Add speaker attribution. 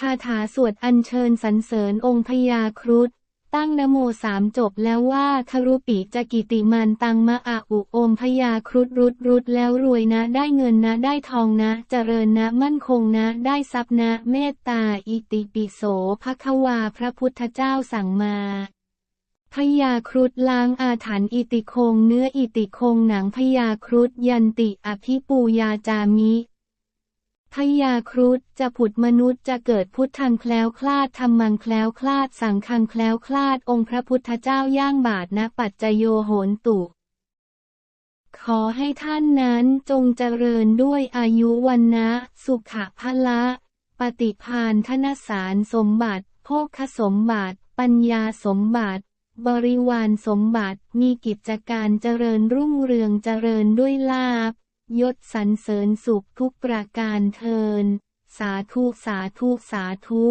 Speaker 1: คาถาสวดอัญเชิญสรรเสริญองค์พญาครุฑตั้งนโมสามจบแล้วว่าคารุปิจะกิติมันตังมะอาอุโอมพญาครุฑรุดรุดแล้วรวยนะได้เงินนะได้ทองนะ เจริญนะมั่นคงนะได้ทรัพย์นะ เมตตาอิติปิโสภควาพระพุทธเจ้าสั่งมาพญาครุฑล้างอาถรรพ์อิติคงเนื้ออิติคงหนังพญาครุฑยันติอภิปูยาจามิ พญาครุฑจะผุดมนุษย์จะเกิดพุทธังแคล้วคลาดธรรมังแคล้วคลาดสังคังแคล้วคลาดองค์พระพุทธเจ้าย่างบาทนะปัจจโยโหนตุ ขอให้ท่านนั้นจงเจริญด้วยอายุวันนะ สุขะพละ ปฏิพานธนสารสมบัติโภคสมบัติ ปัญญาสมบัติ บริวารสมบัติมีกิจการเจริญรุ่งเรืองเจริญด้วยลาภ ยศสรรเสริญสุขทุกประการเทิน สาธุสาธุสาธุ